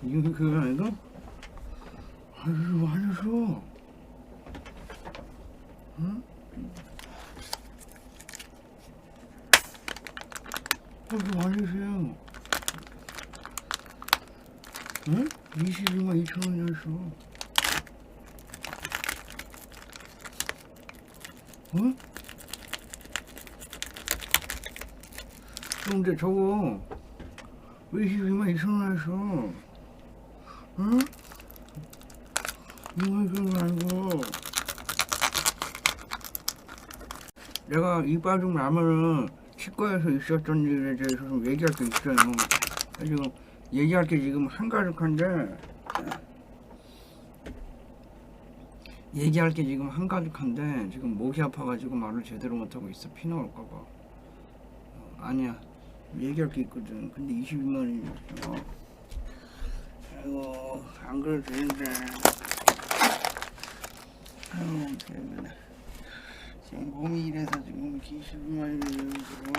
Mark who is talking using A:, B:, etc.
A: 그게 아니고? 아유, 아니죠. 응? 그게 아니세요. 응? 22만 2천 원이었어. 응? 근데 저거 22만 2천 원이었어. 응? 이거 그거 아니고. 내가 이빨 좀 나면은 치과에서 있었던 일에 대해서 좀 얘기할 게 있어요. 지금 얘기할 게 지금 한가득한데 얘기할 게 지금 한가득한데 지금 목이 아파가지고 말을 제대로 못하고 있어 피 나올까봐 어, 아니야 얘기할 게 있거든 근데 22만 원이었어 아이고 안 그래도 되는데. 아이고 때문에 지금 몸이 이래서 지금 22만 원이 지금